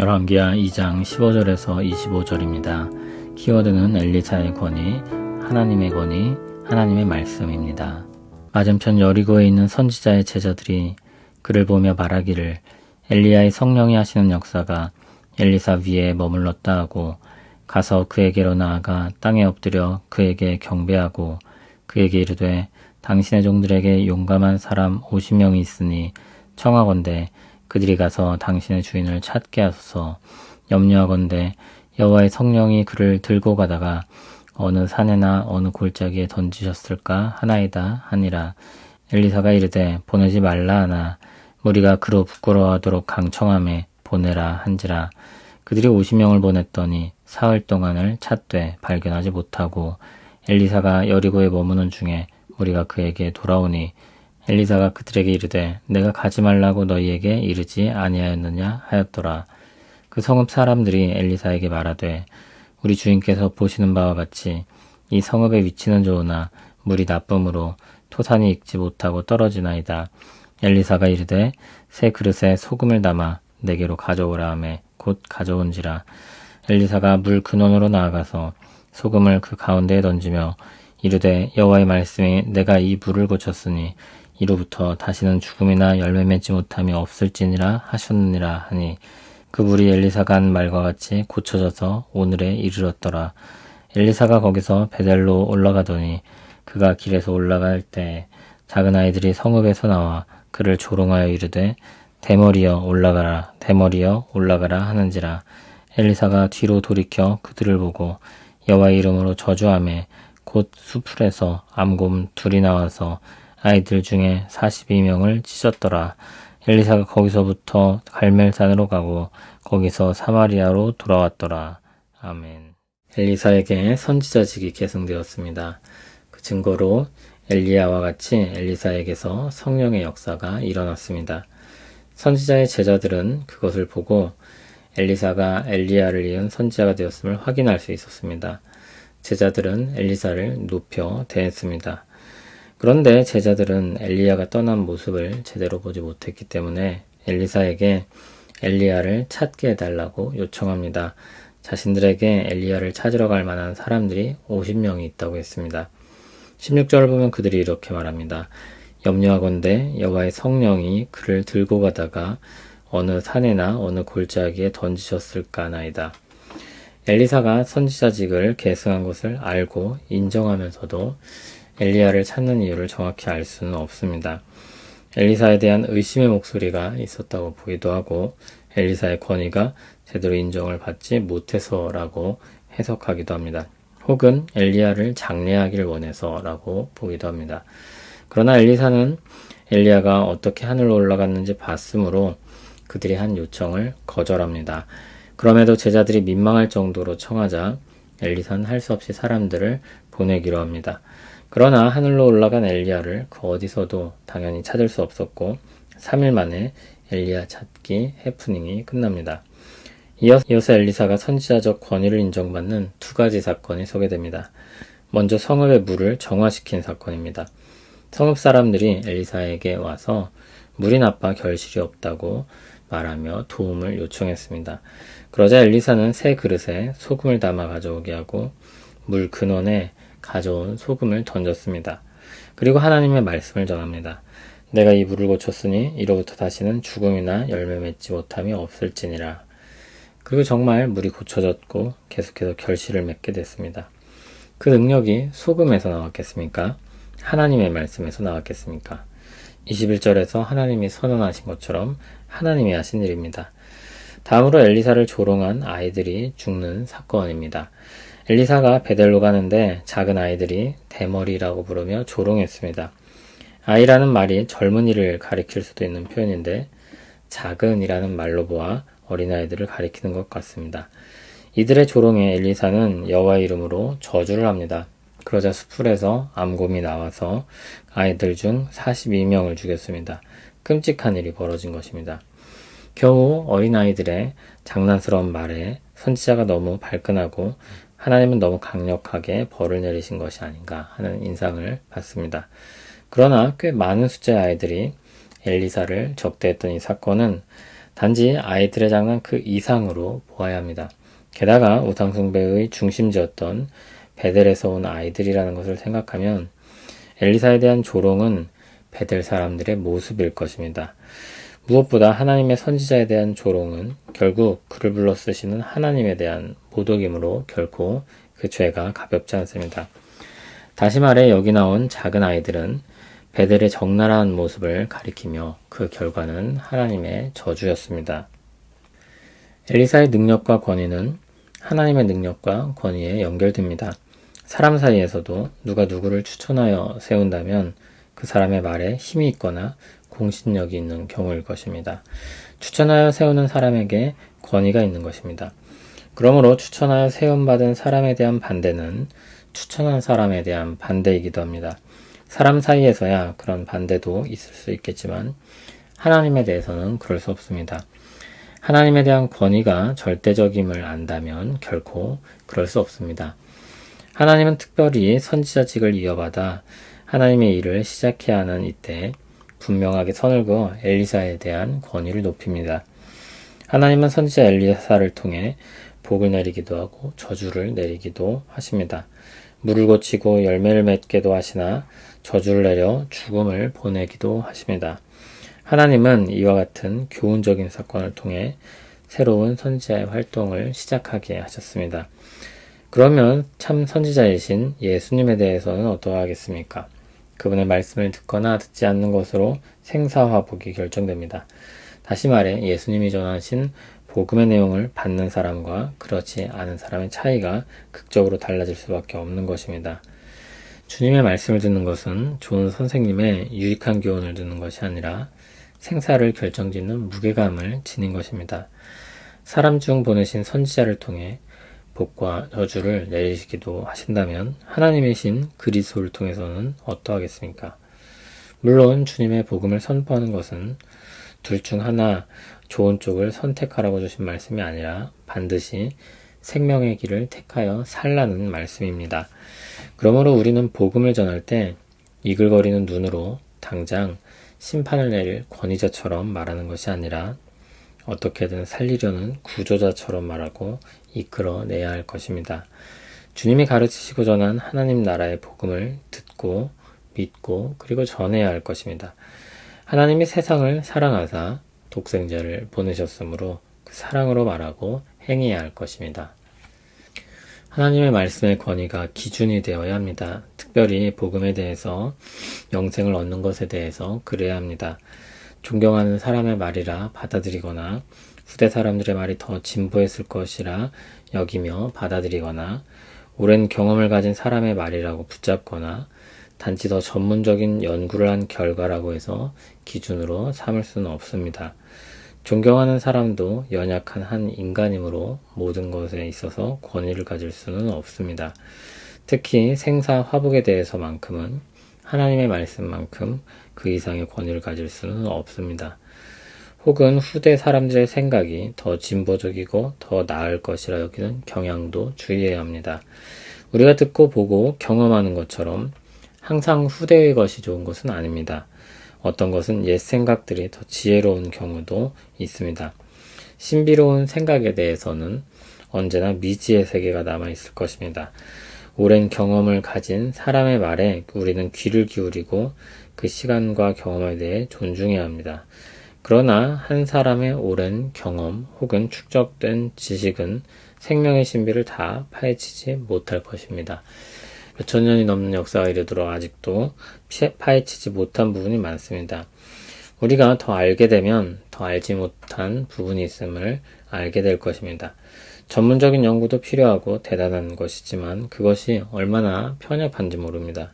열왕기하 2장 15절에서 25절입니다. 키워드는 엘리사의 권위, 하나님의 권위, 하나님의 말씀입니다. 맞은편 여리고에 있는 선지자의 제자들이 그를 보며 말하기를 엘리야의 성령이 하시는 역사가 엘리사 위에 머물렀다 하고 가서 그에게로 나아가 땅에 엎드려 그에게 경배하고 그에게 이르되 당신의 종들에게 용감한 사람 50명이 있으니 청하건대 그들이 가서 당신의 주인을 찾게 하소서. 염려하건대 여호와의 성령이 그를 들고 가다가 어느 산에나 어느 골짜기에 던지셨을까 하나이다 하니라. 엘리사가 이르되 보내지 말라 하나. 무리가 그로 부끄러워하도록 강청함에 보내라 한지라. 그들이 50명을 보냈더니 사흘 동안을 찾되 발견하지 못하고 엘리사가 여리고에 머무는 중에 우리가 그에게 돌아오니 엘리사가 그들에게 이르되 내가 가지 말라고 너희에게 이르지 아니하였느냐 하였더라. 그 성읍 사람들이 엘리사에게 말하되 우리 주인께서 보시는 바와 같이 이 성읍의 위치는 좋으나 물이 나쁨으로 토산이 익지 못하고 떨어지나이다. 엘리사가 이르되 새 그릇에 소금을 담아 내게로 가져오라 하매 곧 가져온지라. 엘리사가 물 근원으로 나아가서 소금을 그 가운데에 던지며 이르되 여호와의 말씀이 내가 이 물을 고쳤으니 이로부터 다시는 죽음이나 열매 맺지 못함이 없을지니라 하셨느니라 하니 그 물이 엘리사가 한 말과 같이 고쳐져서 오늘에 이르렀더라. 엘리사가 거기서 베델로 올라가더니 그가 길에서 올라갈 때 작은 아이들이 성읍에서 나와 그를 조롱하여 이르되 대머리여 올라가라 대머리여 올라가라 하는지라. 엘리사가 뒤로 돌이켜 그들을 보고 여호와의 이름으로 저주하매 곧 수풀에서 암곰 둘이 나와서 아이들 중에 42명을 찢었더라. 엘리사가 거기서부터 갈멜산으로 가고 거기서 사마리아로 돌아왔더라. 아멘. 엘리사에게 선지자직이 계승되었습니다. 그 증거로 엘리야와 같이 엘리사에게서 성령의 역사가 일어났습니다. 선지자의 제자들은 그것을 보고 엘리사가 엘리야를 이은 선지자가 되었음을 확인할 수 있었습니다. 제자들은 엘리사를 높여 대했습니다. 그런데 제자들은 엘리야가 떠난 모습을 제대로 보지 못했기 때문에 엘리사에게 엘리야를 찾게 해달라고 요청합니다. 자신들에게 엘리야를 찾으러 갈 만한 사람들이 50명이 있다고 했습니다. 16절을 보면 그들이 이렇게 말합니다. 염려하건대 여호와의 성령이 그를 들고 가다가 어느 산에나 어느 골짜기에 던지셨을까나이다. 엘리사가 선지자직을 계승한 것을 알고 인정하면서도 엘리야를 찾는 이유를 정확히 알 수는 없습니다. 엘리사에 대한 의심의 목소리가 있었다고 보기도 하고 엘리사의 권위가 제대로 인정을 받지 못해서라고 해석하기도 합니다. 혹은 엘리야를 장례하기를 원해서라고 보기도 합니다. 그러나 엘리사는 엘리야가 어떻게 하늘로 올라갔는지 봤으므로 그들이 한 요청을 거절합니다. 그럼에도 제자들이 민망할 정도로 청하자 엘리사는 할 수 없이 사람들을 보내기로 합니다. 그러나 하늘로 올라간 엘리야를 그 어디서도 당연히 찾을 수 없었고 3일 만에 엘리야 찾기 해프닝이 끝납니다. 이어서 엘리사가 선지자적 권위를 인정받는 두 가지 사건이 소개됩니다. 먼저 성읍의 물을 정화시킨 사건입니다. 성읍 사람들이 엘리사에게 와서 물이 나빠 결실이 없다고 말하며 도움을 요청했습니다. 그러자 엘리사는 새 그릇에 소금을 담아 가져오게 하고 물 근원에 가져온 소금을 던졌습니다. 그리고 하나님의 말씀을 전합니다. 내가 이 물을 고쳤으니 이로부터 다시는 죽음이나 열매 맺지 못함이 없을지니라. 그리고 정말 물이 고쳐졌고 계속해서 결실을 맺게 됐습니다. 그 능력이 소금에서 나왔겠습니까? 하나님의 말씀에서 나왔겠습니까? 21절에서 하나님이 선언하신 것처럼 하나님이 하신 일입니다. 다음으로 엘리사를 조롱한 아이들이 죽는 사건입니다. 엘리사가 베델로 가는데 작은 아이들이 대머리라고 부르며 조롱했습니다. 아이라는 말이 젊은이를 가리킬 수도 있는 표현인데 작은이라는 말로 보아 어린아이들을 가리키는 것 같습니다. 이들의 조롱에 엘리사는 여호와 이름으로 저주를 합니다. 그러자 수풀에서 암곰이 나와서 아이들 중 42명을 죽였습니다. 끔찍한 일이 벌어진 것입니다. 겨우 어린아이들의 장난스러운 말에 선지자가 너무 발끈하고 하나님은 너무 강력하게 벌을 내리신 것이 아닌가 하는 인상을 받습니다. 그러나 꽤 많은 숫자의 아이들이 엘리사를 적대했던 이 사건은 단지 아이들의 장난 그 이상으로 보아야 합니다. 게다가 우상숭배의 중심지였던 베델에서 온 아이들이라는 것을 생각하면 엘리사에 대한 조롱은 베델 사람들의 모습일 것입니다. 무엇보다 하나님의 선지자에 대한 조롱은 결국 그를 불러 쓰시는 하나님에 대한 모독이므로 결코 그 죄가 가볍지 않습니다. 다시 말해 여기 나온 작은 아이들은 베델의 적나라한 모습을 가리키며 그 결과는 하나님의 저주였습니다. 엘리사의 능력과 권위는 하나님의 능력과 권위에 연결됩니다. 사람 사이에서도 누가 누구를 추천하여 세운다면 그 사람의 말에 힘이 있거나 공신력이 있는 경우일 것입니다. 추천하여 세우는 사람에게 권위가 있는 것입니다. 그러므로 추천하여 세움받은 사람에 대한 반대는 추천한 사람에 대한 반대이기도 합니다. 사람 사이에서야 그런 반대도 있을 수 있겠지만 하나님에 대해서는 그럴 수 없습니다. 하나님에 대한 권위가 절대적임을 안다면 결코 그럴 수 없습니다. 하나님은 특별히 선지자직을 이어받아 하나님의 일을 시작해야 하는 이때 분명하게 선을 그어 엘리사에 대한 권위를 높입니다. 하나님은 선지자 엘리사를 통해 복을 내리기도 하고 저주를 내리기도 하십니다. 물을 고치고 열매를 맺게도 하시나 저주를 내려 죽음을 보내기도 하십니다. 하나님은 이와 같은 교훈적인 사건을 통해 새로운 선지자의 활동을 시작하게 하셨습니다. 그러면 참 선지자이신 예수님에 대해서는 어떠하겠습니까? 그분의 말씀을 듣거나 듣지 않는 것으로 생사화복이 결정됩니다. 다시 말해 예수님이 전하신 복음의 내용을 받는 사람과 그렇지 않은 사람의 차이가 극적으로 달라질 수밖에 없는 것입니다. 주님의 말씀을 듣는 것은 좋은 선생님의 유익한 교훈을 듣는 것이 아니라 생사를 결정짓는 무게감을 지닌 것입니다. 사람 중 보내신 선지자를 통해 복과 저주를 내리시기도 하신다면 하나님이신 그리스도를 통해서는 어떠하겠습니까? 물론 주님의 복음을 선포하는 것은 둘 중 하나 좋은 쪽을 선택하라고 주신 말씀이 아니라 반드시 생명의 길을 택하여 살라는 말씀입니다. 그러므로 우리는 복음을 전할 때 이글거리는 눈으로 당장 심판을 내릴 권위자처럼 말하는 것이 아니라 어떻게든 살리려는 구조자처럼 말하고 이끌어내야 할 것입니다. 주님이 가르치시고 전한 하나님 나라의 복음을 듣고 믿고 그리고 전해야 할 것입니다. 하나님이 세상을 사랑하사 독생자를 보내셨으므로 그 사랑으로 말하고 행해야 할 것입니다. 하나님의 말씀의 권위가 기준이 되어야 합니다. 특별히 복음에 대해서 영생을 얻는 것에 대해서 그래야 합니다. 존경하는 사람의 말이라 받아들이거나 후대 사람들의 말이 더 진보했을 것이라 여기며 받아들이거나 오랜 경험을 가진 사람의 말이라고 붙잡거나 단지 더 전문적인 연구를 한 결과라고 해서 기준으로 삼을 수는 없습니다. 존경하는 사람도 연약한 한 인간이므로 모든 것에 있어서 권위를 가질 수는 없습니다. 특히 생사 화복에 대해서만큼은 하나님의 말씀만큼 그 이상의 권위를 가질 수는 없습니다. 혹은 후대 사람들의 생각이 더 진보적이고 더 나을 것이라 여기는 경향도 주의해야 합니다. 우리가 듣고 보고 경험하는 것처럼 항상 후대의 것이 좋은 것은 아닙니다. 어떤 것은 옛 생각들이 더 지혜로운 경우도 있습니다. 신비로운 생각에 대해서는 언제나 미지의 세계가 남아 있을 것입니다. 오랜 경험을 가진 사람의 말에 우리는 귀를 기울이고 그 시간과 경험에 대해 존중해야 합니다. 그러나 한 사람의 오랜 경험 혹은 축적된 지식은 생명의 신비를 다 파헤치지 못할 것입니다. 몇천 년이 넘는 역사가 이르도록 아직도 파헤치지 못한 부분이 많습니다. 우리가 더 알게 되면 더 알지 못한 부분이 있음을 알게 될 것입니다. 전문적인 연구도 필요하고 대단한 것이지만 그것이 얼마나 편협한지 모릅니다.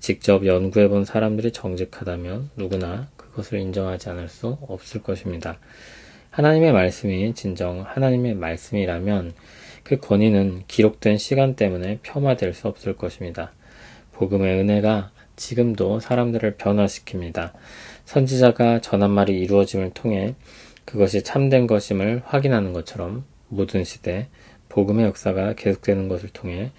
직접 연구해 본 사람들이 정직하다면 누구나 그것을 인정하지 않을 수 없을 것입니다. 하나님의 말씀이 진정 하나님의 말씀이라면 그 권위는 기록된 시간 때문에 폄하될 수 없을 것입니다. 복음의 은혜가 지금도 사람들을 변화시킵니다. 선지자가 전한 말이 이루어짐을 통해 그것이 참된 것임을 확인하는 것처럼 모든 시대 복음의 역사가 계속되는 것을 통해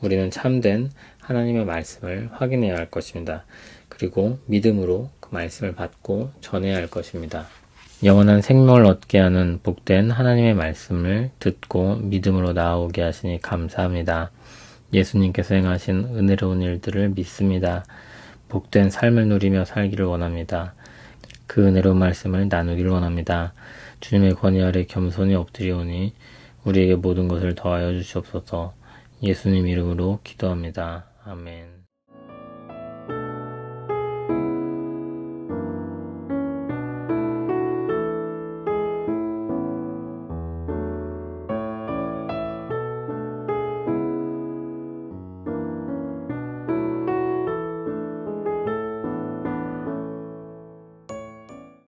우리는 참된 하나님의 말씀을 확인해야 할 것입니다. 그리고 믿음으로 그 말씀을 받고 전해야 할 것입니다. 영원한 생명을 얻게 하는 복된 하나님의 말씀을 듣고 믿음으로 나아오게 하시니 감사합니다. 예수님께서 행하신 은혜로운 일들을 믿습니다. 복된 삶을 누리며 살기를 원합니다. 그 은혜로운 말씀을 나누기를 원합니다. 주님의 권위 아래 겸손히 엎드리오니 우리에게 모든 것을 더하여 주시옵소서 예수님 이름으로 기도합니다. 아멘.